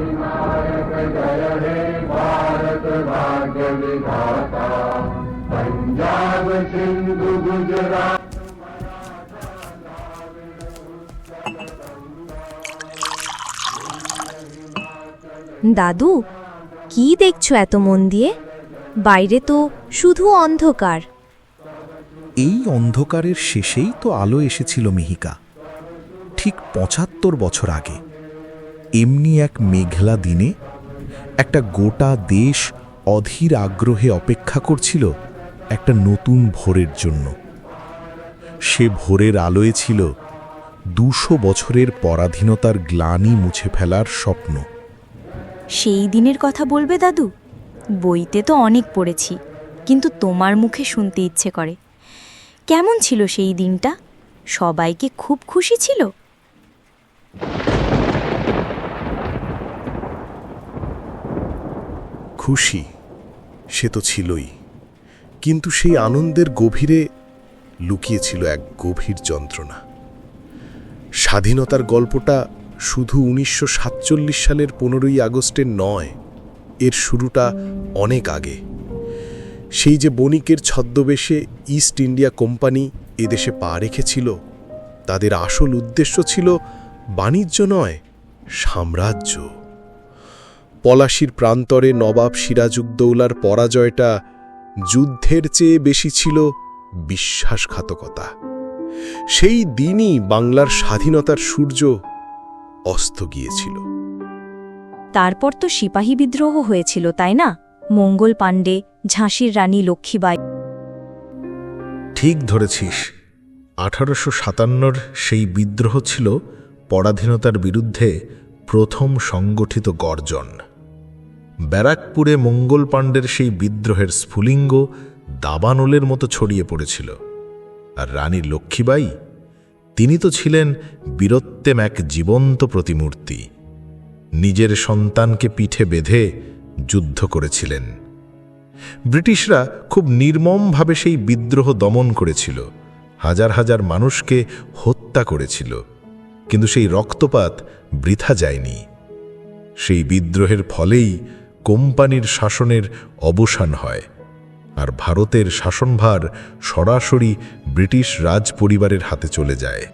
अधिनायक जय हे भारत भाग्य विधाता पंजाब सिंधु गुजरात দাদু কি দেখছো এত মন দিয়ে বাইরে তো শুধু অন্ধকার এই অন্ধকারের শেষেই তো আলো এসেছিল মিহিকা ঠিক পঁচাত্তর বছর আগে এমনি এক মেঘলা দিনে একটা গোটা দেশ অধীর আগ্রহে অপেক্ষা করছিল একটা নতুন ভোরের জন্য। সে ভোরের আলোয় ছিল দুশো বছরের পরাধীনতার গ্লানি মুছে ফেলার স্বপ্ন। সেই দিনের কথা বলবে দাদু? বইতে তো অনেক পড়েছি, কিন্তু তোমার মুখে শুনতে ইচ্ছে করে। কেমন ছিল সেই দিনটা? সবাইকে খুব খুশি ছিল? খুশি, সে তো ছিলই। কিন্তু সেই আনন্দের গভীরে লুকিয়েছিল এক গভীর যন্ত্রণা। স্বাধীনতার গল্পটা শুধু উনিশশো সাতচল্লিশ সালের পনেরোই আগস্টের নয়, এর শুরুটা অনেক আগে। সেই যে বণিকের ছদ্মবেশে ইস্ট ইন্ডিয়া কোম্পানি এদেশে পা রেখেছিল, তাদের আসল উদ্দেশ্য ছিল বাণিজ্য নয়, সাম্রাজ্য। পলাশির প্রান্তরে নবাব সিরাজউদ্দৌলার পরাজয়টা যুদ্ধের চেয়ে বেশি ছিল বিশ্বাসঘাতকতা। সেই দিনই বাংলার স্বাধীনতার সূর্য অস্ত গিয়েছিল। তারপর তো সিপাহী বিদ্রোহ হয়েছিল তাই না? মঙ্গল পাণ্ডে ঝাঁসির রানী লক্ষ্মীবাই ঠিক ধরেছিস আঠারোশো সাতান্নর সেই বিদ্রোহ ছিল পরাধীনতার বিরুদ্ধে প্রথম সংগঠিত গর্জন। ব্যারাকপুরে মঙ্গল পাণ্ডের সেই বিদ্রোহের স্ফুলিঙ্গ দাবানলের মতো ছড়িয়ে পড়েছিল। আর রানী লক্ষ্মীবাই তিনি তো ছিলেন বীরত্বেম এক জীবন্ত প্রতিমূর্তি। নিজের সন্তানকে পিঠে বেঁধে যুদ্ধ করেছিলেন। ব্রিটিশরা খুব নির্মমভাবে সেই বিদ্রোহ দমন করেছিল। হাজার হাজার মানুষকে হত্যা করেছিল। কিন্তু সেই রক্তপাত বৃথা যায়নি। সেই বিদ্রোহের ফলেই কোম্পানির শাসনের অবসান হয় আর ভারতের শাসনভার সরাসরি ব্রিটিশ রাজ পরিবারের হাতে চলে যায়।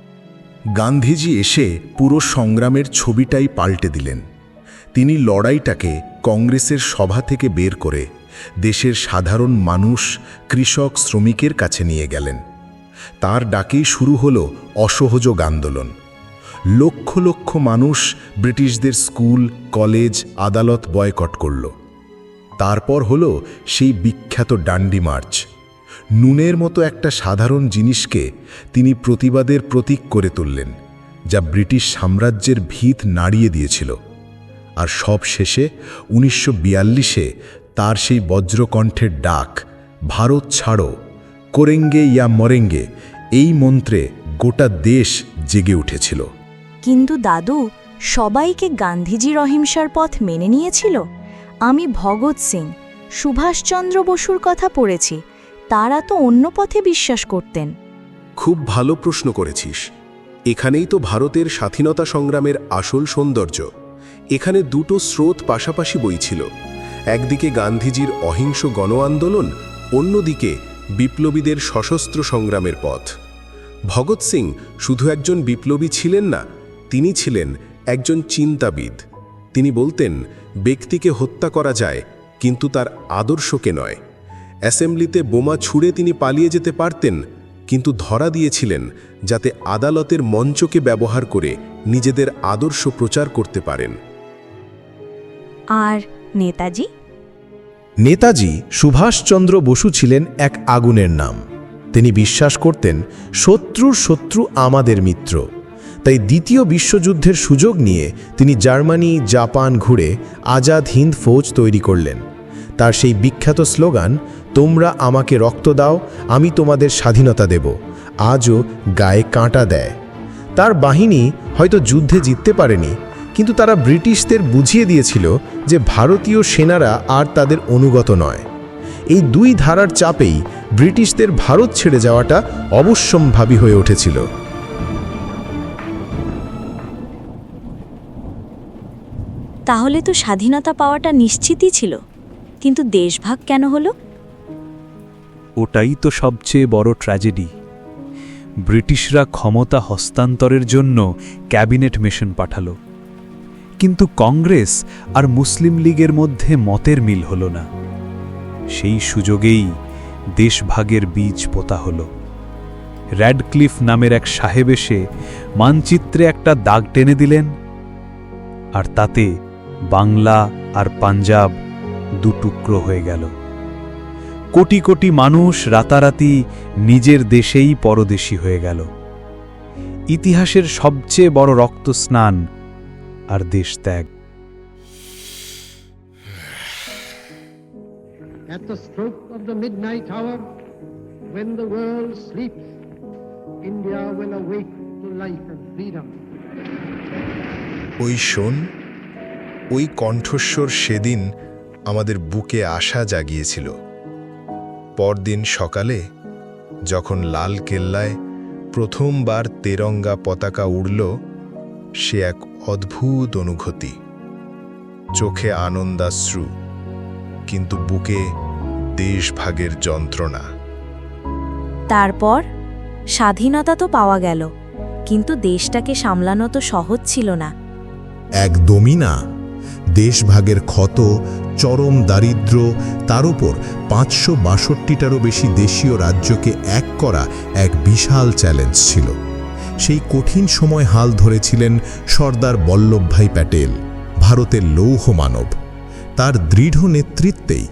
গান্ধীজি এসে পুরো সংগ্রামের ছবিটাই পাল্টে দিলেন। তিনি লড়াইটাকে কংগ্রেসের সভা থেকে বের করে দেশের সাধারণ মানুষ, কৃষক, শ্রমিকের কাছে নিয়ে গেলেন। তার ডাকেই শুরু হলো অসহযোগ আন্দোলন। লক্ষ লক্ষ মানুষ ব্রিটিশদের স্কুল, কলেজ, আদালত বয়কট করল। তারপর হলো সেই বিখ্যাত ডান্ডি মার্চ। নুনের মতো একটা সাধারণ জিনিসকে তিনি প্রতিবাদের প্রতীক করে তুললেন, যা ব্রিটিশ সাম্রাজ্যের ভিত নাড়িয়ে দিয়েছিল। আর সব শেষে উনিশশো বিয়াল্লিশে তার সেই বজ্রকণ্ঠের ডাক, ভারত ছাড়ো, করেঙ্গে ইয়া মরেঙ্গে এই মন্ত্রে গোটা দেশ জেগে উঠেছিল। কিন্তু দাদু, সবাইকে গান্ধীজির অহিংসার পথ মেনে নিয়েছিল? আমি ভগৎ সিং, সুভাষচন্দ্র বসুর কথা পড়েছি, তারা তো অন্য পথে বিশ্বাস করতেন। খুব ভালো প্রশ্ন করেছিস। এখানেই তো ভারতের স্বাধীনতা সংগ্রামের আসল সৌন্দর্য। এখানে দুটো স্রোত পাশাপাশি বইছিল একদিকে গান্ধীজির অহিংস গণ আন্দোলন অন্যদিকে বিপ্লবীদের সশস্ত্র সংগ্রামের পথ। ভগৎ সিং শুধু একজন বিপ্লবী ছিলেন না তিনি ছিলেন একজন চিন্তাবিদ। তিনি বলতেন ব্যক্তিকে হত্যা করা যায় কিন্তু তার আদর্শকে নয়। অ্যাসেম্বলিতে বোমা ছুঁড়ে তিনি পালিয়ে যেতে পারতেন কিন্তু ধরা দিয়েছিলেন যাতে আদালতের মঞ্চকে ব্যবহার করে নিজেদের আদর্শ প্রচার করতে পারেন। আর নেতাজি? নেতাজি সুভাষচন্দ্র বসু ছিলেন এক আগুনের নাম। তিনি বিশ্বাস করতেন শত্রুর শত্রু আমাদের মিত্র। তাই দ্বিতীয় বিশ্বযুদ্ধের সুযোগ নিয়ে তিনি জার্মানি, জাপান ঘুরে আজাদ হিন্দ ফৌজ তৈরি করলেন। তার সেই বিখ্যাত স্লোগান, তোমরা আমাকে রক্ত দাও, আমি তোমাদের স্বাধীনতা দেব, আজও গায়ে কাঁটা দেয়। তার বাহিনী হয়তো যুদ্ধে জিততে পারেনি, কিন্তু তারা ব্রিটিশদের বুঝিয়ে দিয়েছিল যে ভারতীয় সেনারা আর তাদের অনুগত নয়। এই দুই ধারার চাপেই ব্রিটিশদের ভারত ছেড়ে যাওয়াটা অবশ্যম্ভাবী হয়ে উঠেছিল। তাহলে তো স্বাধীনতা পাওয়াটা নিশ্চিতই ছিল। কিন্তু দেশভাগ কেন হলো? ওটাই তো সবচেয়ে বড় ট্র্যাজেডি। ব্রিটিশরা ক্ষমতা হস্তান্তরের জন্য ক্যাবিনেট মিশন পাঠালো। কিন্তু কংগ্রেস আর মুসলিম লীগের মধ্যে মতের মিল হল না। সেই সুযোগেই দেশভাগের বীজ পোতা হল। র্যাডক্লিফ নামের এক সাহেব এসে মানচিত্রে একটা দাগ টেনে দিলেন, আর তাতে বাংলা আর পাঞ্জাব দুটুকরো হয়ে গেল। কোটি কোটি মানুষ রাতারাতি নিজের দেশেই পরদেশী হয়ে গেল। ইতিহাসের সবচেয়ে বড় রক্ত স্নান আর দেশ ত্যাগ ওই শোন ওই কণ্ঠস্বর সেদিন আমাদের বুকে আশা জাগিয়েছিল। পরদিন সকালে যখন লাল কেল্লায় প্রথমবার তেরঙ্গা পতাকা উড়ল সে এক অদ্ভুত অনুভূতি। চোখে আনন্দাশ্রু কিন্তু বুকে দেশভাগের যন্ত্রণা। তারপর স্বাধীনতা তো পাওয়া গেল কিন্তু দেশটাকে সামলানো তো সহজ ছিল না। একদমই না। দেশভাগের ক্ষত, চরম দারিদ্র, তার উপর পাঁচশো বাষট্টিটারও বেশি দেশীয় রাজ্যকে এক করা এক বিশাল চ্যালেঞ্জ ছিল। সেই কঠিন সময় হাল ধরেছিলেন সর্দার বল্লভভাই প্যাটেল, ভারতের লৌহ মানব। তার দৃঢ় নেতৃত্বেই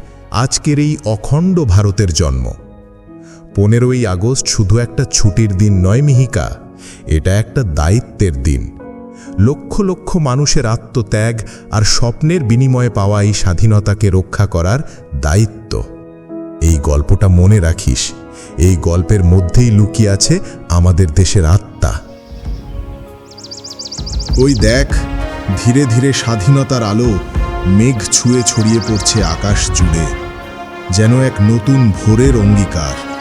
আজকের এই অখণ্ড ভারতের জন্ম। পনেরোই আগস্ট শুধু একটা ছুটির দিন নয় মিহিকা, এটা একটা দায়িত্বের দিন। লক্ষ লক্ষ মানুষের আত্মত্যাগ আর স্বপ্নের বিনিময়ে পাওয়া এই স্বাধীনতাকে রক্ষা করার দায়িত্ব। এই গল্পটা মনে রাখিস। এই গল্পের মধ্যেই লুকিয়ে আছে আমাদের দেশের আত্মা। ওই দেখ, ধীরে ধীরে স্বাধীনতার আলো মেঘ ছুঁয়ে ছড়িয়ে পড়ছে আকাশ জুড়ে, যেন এক নতুন ভোরের অঙ্গীকার।